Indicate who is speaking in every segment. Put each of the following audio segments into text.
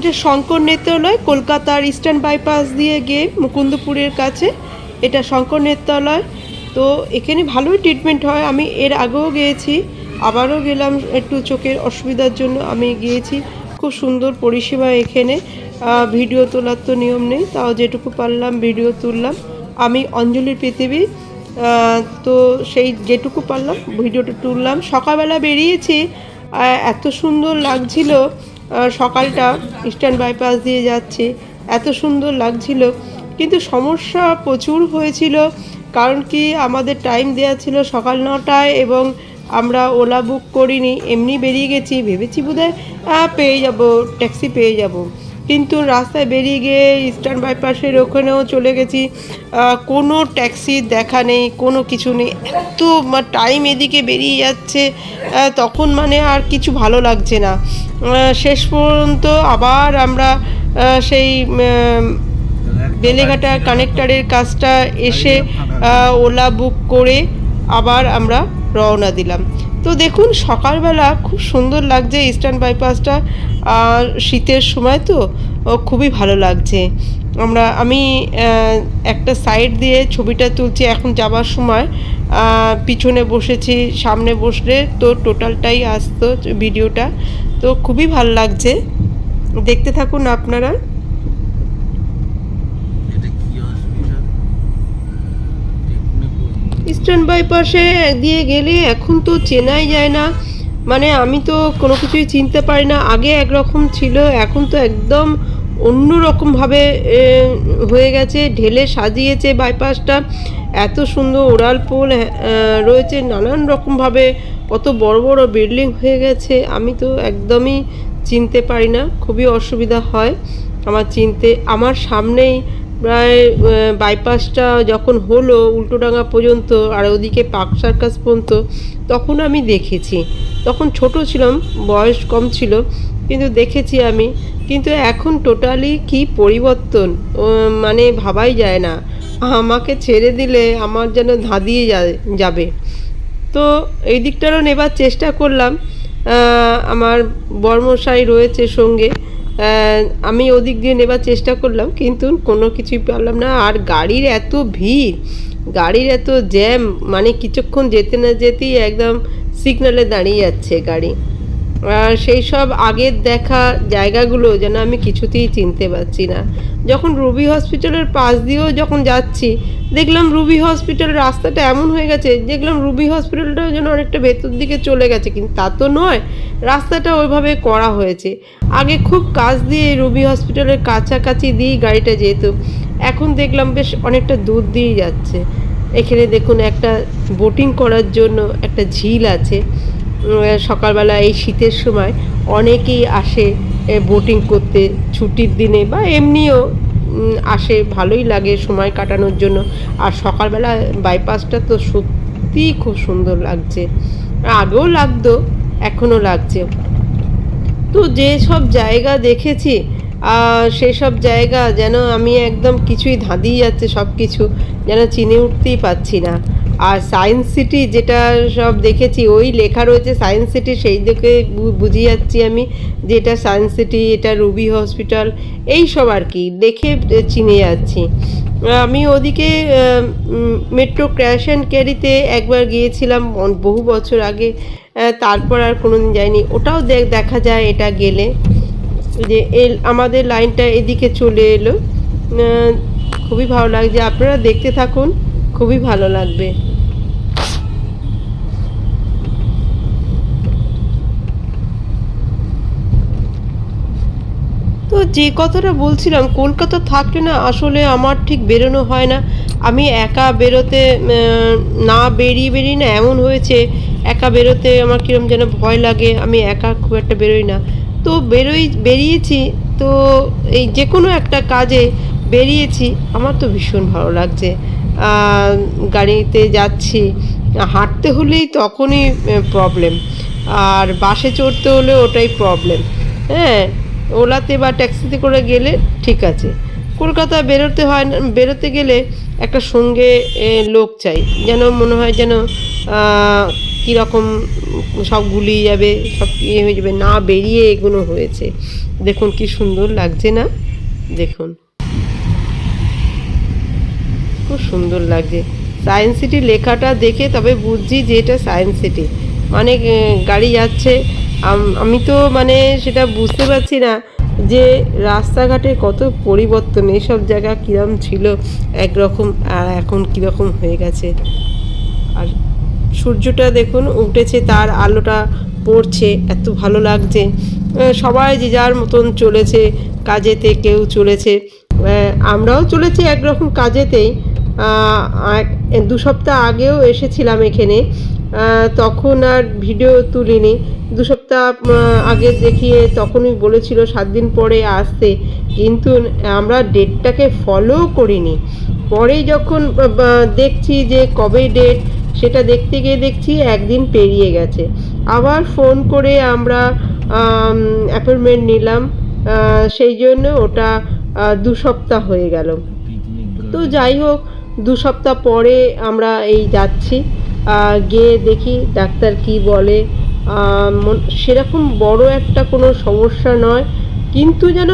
Speaker 1: এটা শঙ্কর নেত্রালয়, কলকাতার eastern bypass দিয়ে গিয়ে মুকুন্দপুরের কাছে। এটা শঙ্কর নেত্রালয়। তো এখানে ভালোই ট্রিটমেন্ট হয়। আমি এর আগেও গিয়েছি, আবারও গেলাম একটু চোখের অসুবিধার জন্য আমি গিয়েছি। খুব সুন্দর পরিষেবা এখানে। ভিডিও তোলার তো নিয়ম নেই, তাও যেটুকু পারলাম ভিডিও তুললাম। আমি অঞ্জলির পৃথিবী তো সেই যেটুকু পারলাম, ভিডিওটা তুললাম। সকালবেলা বেরিয়েছি এত সুন্দর লাগছিল সকালটা ইস্টার্ন বাইপাস দিয়ে যাচ্ছি। এত সুন্দর লাগছিল। কিন্তু সমস্যা প্রচুর হয়েছিল, কারণ কি আমাদের টাইম দেওয়া ছিল সকাল নটায় এবং আমরা ওলা বুক করিনি। এমনি বেরিয়ে গেছি, ভেবেছি বোধহয় পেয়ে যাব ট্যাক্সি পেয়ে যাব। কিন্তু রাস্তায় বেরিয়ে গিয়ে ইস্টার্ন বাইপাসের ওখানেও চলে গেছি। কোনো ট্যাক্সির দেখা নেই, কোনো কিছু নেই। এত টাইম এদিকে বেরিয়ে যাচ্ছে তখন মানে আর কিছু ভালো লাগছে না। শেষ পর্যন্ত আবার আমরা সেই বেলেঘাটা কানেক্টারের কাজটা এসে ওলা বুক করে আবার আমরা রওনা দিলাম। তো দেখুন, সকালবেলা খুব সুন্দর লাগছে ইস্টার্ন বাইপাসটা আর শীতের সময় তো খুবই ভালো লাগছে। আমরা, আমি একটা সাইড দিয়ে ছবিটা তুলছি এখন যাবার সময়। পিছনে বসেছি, সামনে বসলে তো টোটালটাই আসতো ভিডিওটা। তো খুবই ভালো লাগছে। দেখতে থাকুন আপনারা
Speaker 2: এটা কি অসুবিধা
Speaker 1: ইস্টার্ন বাইপাসে দিয়ে গেলে এখন তো চেনাই যায় না। মানে আমি তো কোনো কিছুই চিনতে পারি না। আগে একরকম ছিল, এখন তো একদম অন্য রকমভাবে হয়ে গেছে। ঢেলে সাজিয়েছে বাইপাসটা এত সুন্দর ওড়াল পোল রয়েছে। নানান রকমভাবে কত বড় বড় বিল্ডিং হয়ে গেছে। আমি তো একদমই চিনতে পারি না। খুবই অসুবিধা হয় আমার চিনতে। আমার সামনেই প্রায় বাইপাসটা যখন হলো উল্টোডাঙ্গা পর্যন্ত আর ওদিকে পাক সার্কাস পর্যন্ত, তখন আমি দেখেছি। তখন ছোট ছিলাম, বয়স কম ছিল, কিন্তু দেখেছি আমি। কিন্তু এখন টোটালি কি পরিবর্তন? মানে ভাবাই যায় না। আমাকে ছেড়ে দিলে আমার যেন ধাঁধিয়ে যাবে। তো এই দিকটারও নেবার চেষ্টা করলাম। আমার বর্মশাই রয়েছে সঙ্গে। আমি ওদিক দিয়ে নেবার চেষ্টা করলাম, কিন্তু কোনো কিছুই পারলাম না। আর গাড়ির এত ভিড়, গাড়ির এত জ্যাম মানে কিছুক্ষণ যেতে না যেতেই একদম সিগনালে দাঁড়িয়ে যাচ্ছে গাড়ি। সেই সব আগের দেখা জায়গাগুলো যেন আমি কিছুতেই চিনতে পারছি না। যখন রুবি হসপিটালের পাশ দিয়েও যখন যাচ্ছি, দেখলাম রুবি হসপিটাল রাস্তাটা এমন হয়ে গেছে, দেখলাম রুবি হসপিটালটাও যেন অনেকটা ভেতর দিকে চলে গেছে, কিন্তু তা তো নয়, রাস্তাটা ওইভাবে করা হয়েছে। আগে খুব কাজ দিয়ে রুবি হসপিটালের কাছাকাছি দিয়েই গাড়িটা যেত, এখন দেখলাম বেশ অনেকটা দূর দিয়েই যাচ্ছে। এখানে দেখুন একটা বোটিং করার জন্য একটা ঝিল আছে। সকালবেলা এই শীতের সময় অনেকেই আসে বোটিং করতে ছুটির দিনে বা এমনিও আসে ভালোই লাগে সময় কাটানোর জন্য। আর সকালবেলা বাইপাসটা তো সত্যিই খুব সুন্দর লাগছে। আগেও লাগতো এখনও লাগছে। তো যে সব জায়গা দেখেছি আহ, সেই সব জায়গা যেন আমি একদম কিছুই ধাঁধিয়ে যাচ্ছে সব কিছু যেন চিনে উঠতেই পারছি না। আর সায়েন্স সিটি যেটা সব দেখেছি, ওই লেখা রয়েছে সায়েন্স সিটি সেই দিকে বু- বুঝে যাচ্ছি আমি যে এটা সায়েন্স সিটি এটা রুবি হসপিটাল এই সব আর কি, দেখে চিনে যাচ্ছি। আমি ওদিকে মেট্রো ক্র্যাশ অ্যান্ড ক্যারিতে একবার গিয়েছিলাম বহু বছর আগে তারপর আর কোনো দিন যাইনি। ওটাও দেখ যায় এটা গেলে, যে আমাদের লাইনটা এদিকে চলে এলো। খুবই ভালো লাগছে, আপনারা দেখতে থাকুন, খুবই ভালো লাগবে। তো যে কথাটা বলছিলাম, কলকাতা থাকলে না আসলে আমার ঠিক বেরোনো হয় না। আমি একা বেরোতে না বেরিয়ে বেরিয়ে না এমন হয়েছে, একা বেরোতে আমার কীরকম যেন ভয় লাগে, আমি একা খুব একটা বেরোই না। তো বেরোই, বেরিয়েছি, তো এই যে কোনো একটা কাজে বেরিয়েছি, আমার তো ভীষণ ভালো লাগছে। গাড়িতে যাচ্ছি, হাঁটতে হলেই তখনই প্রবলেম আর বাসে চড়তে হলে ওটাই প্রবলেম হ্যাঁ? ওলাতে বা ট্যাক্সিতে করে গেলে ঠিক আছে। কলকাতা বেরোতে হয় না, বেরোতে গেলে একটা সঙ্গে লোক চাই। যেন মনে হয় যেন কীরকম সব গুলিয়ে যাবে, সব ইয়ে হয়ে যাবে, না বেরিয়ে এগুলো হয়েছে। দেখুন কি সুন্দর লাগছে না? দেখুন। খুব সুন্দর লাগছে। সায়েন্স সিটি লেখাটা দেখে তবে বুঝছি যে এটা সায়েন্স সিটি। অনেক গাড়ি যাচ্ছে আম- তো মানে সেটা বুঝতে পারছি না যে রাস্তাঘাটে কত পরিবর্তন, এইসব জায়গা কীরকম ছিল, একরকম আর এখন কীরকম হয়ে গেছে। আর সূর্যটা দেখুন, উঠেছে, তার আলোটা পড়ছে, এত ভালো লাগছে। সবাই যে যার মতন চলেছে, কাজেতে কেউ চলেছে। আমরাও চলেছি একরকম কাজেতেই। দু সপ্তাহ আগেও এসেছিলাম এখানে। তখন আর ভিডিও তুলিনি। দু সপ্তাহ আগে দেখিয়ে তখনই বলেছিল, সাত দিন পরে আসতে। কিন্তু আমরা ডেটটাকে ফলো করিনি। পরে যখন দেখছি যে কবে ডেট সেটা দেখতে গিয়ে দেখছি একদিন পেরিয়ে গেছে। আবার ফোন করে আমরা অ্যাপয়েন্টমেন্ট নিলাম। সেই জন্য ওটা দু সপ্তাহ হয়ে গেল। তো যাই হোক, দু সপ্তাহ পরে আমরা এই যাচ্ছি। গিয়ে দেখি ডাক্তার কি বলে। সেরকম বড় একটা কোনো সমস্যা নয়, কিন্তু যেন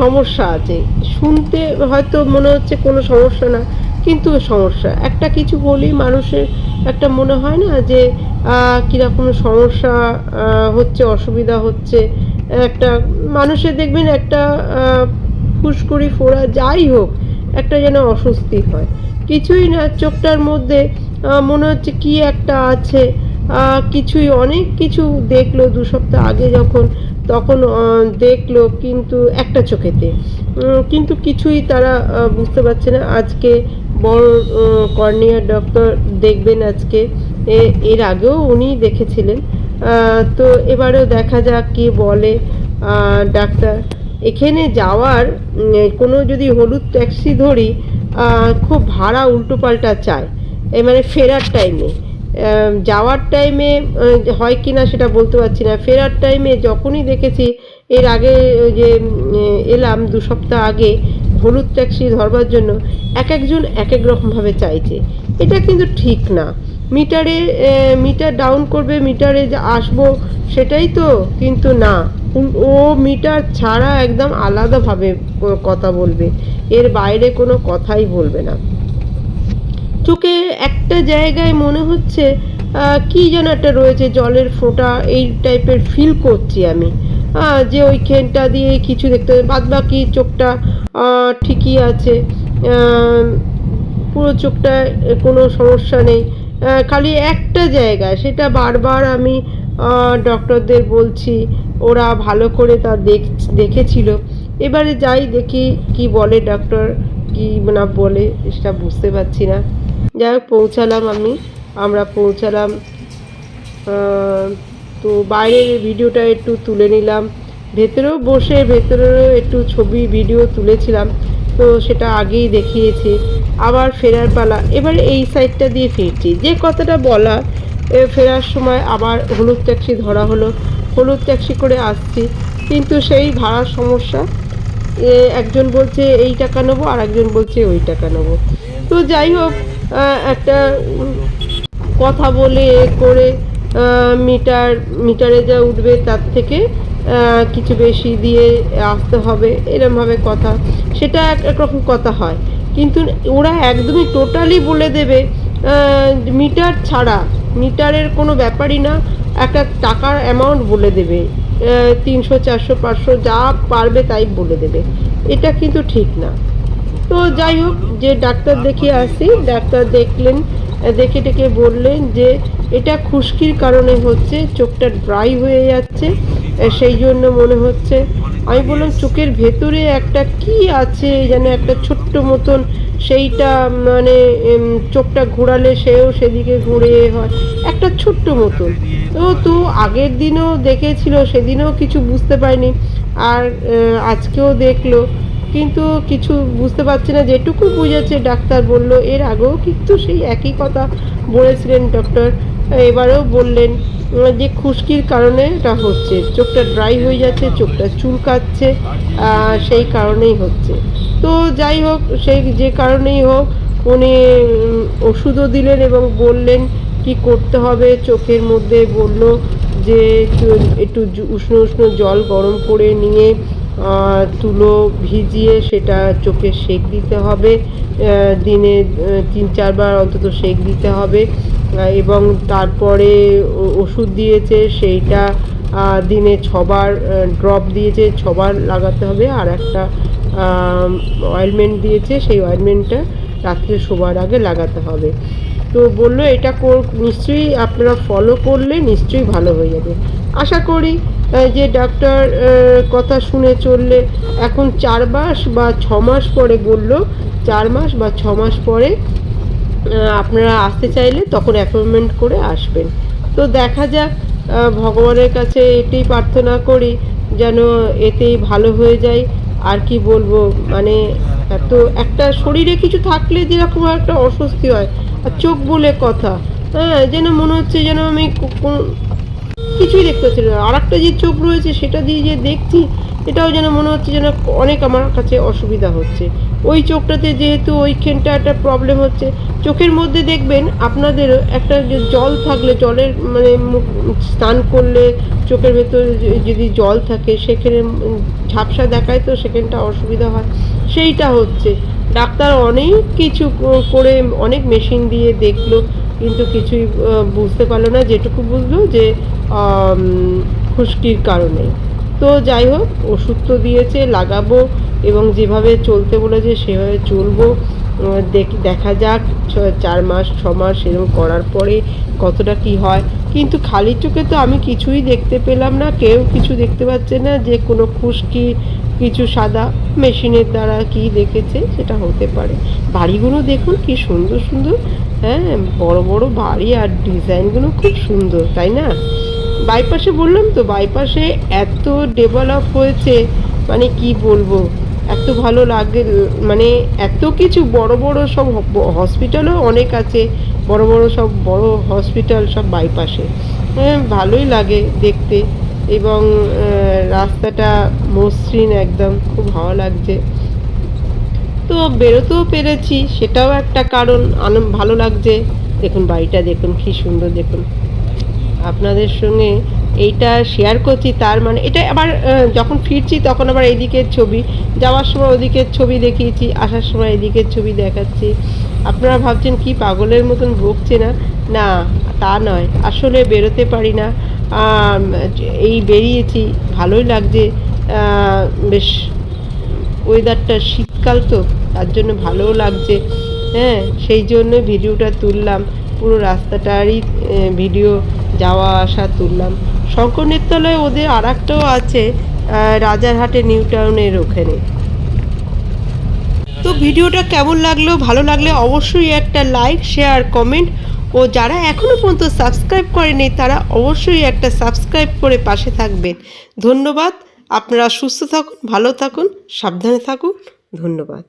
Speaker 1: সমস্যা আছে। শুনতে হয়তো মনে হচ্ছে কোনো সমস্যা না, কিন্তু সমস্যা। একটা কিছু বলেই মানুষের একটা মনে হয় না যে কীরকম সমস্যা হচ্ছে, অসুবিধা হচ্ছে। একটা মানুষের দেখবেন একটা ফুসকুড়ি ফোড়া যাই হোক, একটা যেন অস্বস্তি হয়। কিছুই না, চোখটার মধ্যে মনে হচ্ছে কি একটা আছে। কিছুই অনেক কিছু দেখল দু সপ্তাহ আগে যখন, তখন দেখল কিন্তু একটা চোখেতে। কিন্তু কিছুই তারা বুঝতে পারছে না। আজকে বড় কর্নিয়ার ডক্টর দেখবেন আজকে। এর আগেও উনি দেখেছিলেন। তো এবারেও দেখা যাক কি বলে। ডাক্তার, এখানে যাওয়ার কোনো যদি হলুদ ট্যাক্সি ধরি খুব ভাড়া উল্টোপাল্টা চায়। এই মানে ফেরার টাইমে যাওয়ার টাইমে হয় কি না সেটা বলতে পারছি না। ফেরার টাইমে যখনই দেখেছি, এর আগে যে এলাম দু সপ্তাহ আগে হলুদ ট্যাক্সি ধরবার জন্য, এক একজন এক এক রকমভাবে চাইছে। এটা কিন্তু ঠিক না। মিটারে মিটার ডাউন করবে, মিটারে যে আসব, সেটাই তো কিন্তু না। ও মিটার ছাড়া একদম আলাদাভাবে কথা বলবে। এর বাইরে কোনো কথাই বলবে না। চোখে একটা জায়গায় মনে হচ্ছে কি যেন একটা রয়েছে, জলের ফোঁটা, এই টাইপের ফিল করছি আমি। যে ওইখানটা দিয়ে কিছু দেখতে বাদ বাকি চোখটা ঠিকই আছে। পুরো চোখটা কোনো সমস্যা নেই। খালি একটা জায়গা, সেটা বারবার আমি ডক্টরদের বলছি, ওরা ভালো করে তা দেখ, দেখেছিল। এবারে যাই দেখি কি বলে ডক্টর কি না বলে, সেটা বুঝতে পারছি না। যাই হোক, পৌঁছালাম আমি। আমরা পৌঁছালাম তো বাইরের ভিডিওটা একটু তুলে নিলাম। ভেতরেও বসে ভেতরেও একটু ছবি, ভিডিও তুলেছিলাম। তো সেটা আগেই দেখিয়েছি। আবার ফেরার পালা। এবারে এই সাইডটা দিয়ে ফিরছি। যে কথাটা বলা ফেরার সময় আবার হলুদ ট্যাক্সি ধরা হলো। হলুদ ট্যাক্সি করে আসছি। কিন্তু সেই ভাড়ার সমস্যা একজন বলছে, এই টাকা নেব, আর একজন বলছে, ওই টাকা নেব। তো যাই হোক একটা কথা বলে করে মিটার, মিটারে যা উঠবে তার থেকে কিছু বেশি দিয়ে আসতে হবে, এরমভাবে কথা। সেটা এক একরকম কথা হয়। কিন্তু ওরা একদমই টোটালি বলে দেবে মিটার ছাড়া, মিটারের কোনো ব্যাপারই না, একটা টাকার অ্যামাউন্ট বলে দেবে তিনশো, চারশো, পাঁচশো, যা পারবে তাই বলে দেবে। এটা কিন্তু ঠিক না। তো যাই হোক, যে ডাক্তার দেখিয়ে আসি, ডাক্তার দেখলেন, দেখে টেকে বললেন যে এটা খুশকির কারণে হচ্ছে, চোখটা ড্রাই হয়ে যাচ্ছে সেই জন্য মনে হচ্ছে। আমি বললাম, চোখের ভেতরে একটা কি আছে যেন একটা ছোট্ট মতন সেইটা মানে চোখটা ঘোরালে সেও সেদিকে ঘুরে হয়, একটা ছোট্ট মতন। তো তো আগের দিনও দেখেছিল, সেদিনও কিছু বুঝতে পারিনি। আর আজকেও দেখল কিন্তু কিছু বুঝতে পারছে না, যেটুকু বুঝেছে ডাক্তার বলল, এর আগেও কিন্তু সেই একই কথা বলেছিলেন ডক্টর এবারেও বললেন, যে খুশকির কারণে এটা হচ্ছে, চোখটা ড্রাই হয়ে যাচ্ছে, চোখটা চুলকাচ্ছে সেই কারণেই হচ্ছে। তো যাই হোক, সেই যে কারণেই হোক, উনি ওষুধও দিলেন এবং বললেন কি করতে হবে। চোখের মধ্যে বলল যে, একটু- উষ্ণ উষ্ণ জল গরম করে নিয়ে তুলো ভিজিয়ে সেটা চোখে সেক দিতে হবে। দিনে তিন, চারবার অন্তত সেক দিতে হবে। এবং তারপরে ওষুধ দিয়েছে, সেইটা দিনে ছবার ড্রপ দিয়েছে, ছবার লাগাতে হবে। আর একটা অয়েলমেন্ট দিয়েছে, সেই অয়েলমেন্টটা রাত্রে শোবার আগে লাগাতে হবে। তো বলল, এটা নিশ্চয়ই আপনারা ফলো করলে নিশ্চয়ই ভালো হয়ে যাবে। আশা করি যে ডাক্তার কথা শুনে চললে, এখন চার মাস বা ছ মাস পরে বলল, চার মাস বা ছ মাস পরে আপনারা আসতে চাইলে তখন অ্যাপয়েন্টমেন্ট করে আসবেন। তো দেখা যাক ভগবানের কাছে এটাই প্রার্থনা করি, যেন এতেই ভালো হয়ে যায়। আর কি বলব মানে এত, একটা শরীরে কিছু থাকলে যেরকম একটা অস্বস্তি হয়, আর চোখ বলে কথা হ্যাঁ যেন মনে হচ্ছে যেন আমি কিছুই দেখতে পাচ্ছি না। আর একটা যে চোখ রয়েছে, সেটা দিয়ে যে দেখছি, এটাও যেন মনে হচ্ছে যেন অনেক আমার কাছে অসুবিধা হচ্ছে। ওই চোখটাতে যেহেতু ওইখানটা একটা প্রবলেম হচ্ছে, চোখের মধ্যে দেখবেন আপনাদেরও একটা জল থাকলে, জলের মানে স্নান করলে চোখের ভেতর যদি জল থাকে, সেখানে ঝাপসা দেখায় তো সেখানটা অসুবিধা হয়। সেইটা হচ্ছে। ডাক্তার অনেক কিছু করে অনেক মেশিন দিয়ে দেখল। কিন্তু কিছুই বুঝতে পারল না, যেটুকু বুঝলো যে খুশকির কারণে। তো যাই হোক, ওষুধ তো দিয়েছে, লাগাবো এবং যেভাবে চলতে বলেছে সেভাবে চলবো। দেখা যাক চার মাস, ছ মাস এরকম করার পরে কতটা কি হয়। কিন্তু খালি চোখে তো আমি কিছুই দেখতে পেলাম না, কেউ কিছু দেখতে পাচ্ছে না যে কোনো খুশকি, কিছু সাদা মেশিনের দ্বারা কি দেখেছে সেটা হতে পারে। বাড়িগুলো দেখুন কি সুন্দর সুন্দর হ্যাঁ বড় বড় বাড়ি আর ডিজাইনগুলো খুব সুন্দর, তাই না? বাইপাসে বললাম তো, বাইপাসে এত ডেভেলপ হয়েছে মানে কি বলব, এত ভালো লাগে মানে এত কিছু বড় বড় সব হসপিটালও অনেক আছে বড় বড় সব বড় হসপিটাল সব বাইপাসে হ্যাঁ ভালোই লাগে দেখতে এবং রাস্তাটা মসৃণ একদম, খুব ভালো লাগছে। তো বেরোতেও পেরেছি, সেটাও একটা কারণ, আনন্দ, ভালো লাগছে। দেখুন বাড়িটা, দেখুন কি সুন্দর, দেখুন। আপনাদের সঙ্গে এইটা শেয়ার করছি, তার মানে এটা আবার যখন ফিরছি তখন আবার এদিকের ছবি। যাওয়ার সময় ওদিকের ছবি দেখিয়েছি, আসার সময় এদিকের ছবি দেখাচ্ছি। আপনারা ভাবছেন কি পাগলের মতন বকছে না? না, তা নয়। আসলে বেরোতে পারি না। এই বেরিয়েছি, ভালোই লাগছে। বেশ ওয়েদারটা শীতকাল তো, তার জন্য ভালোও লাগছে। হ্যাঁ সেই জন্য ভিডিওটা তুললাম। পুরো রাস্তাটারই ভিডিও যাওয়া আসা তুললাম। শঙ্কর নেত্রালয়ে ওদের আর একটাও আছে রাজারহাটে, নিউ টাউনের ওখানে। তো ভিডিওটা কেমন লাগল, ভালো লাগলে অবশ্যই একটা লাইক, শেয়ার, কমেন্ট। ও যারা এখনও পর্যন্ত সাবস্ক্রাইব করেনি, তারা অবশ্যই একটা সাবস্ক্রাইব করে পাশে থাকবেন। ধন্যবাদ। আপনারা সুস্থ থাকুন, ভালো থাকুন, সাবধানে থাকুন। ধন্যবাদ।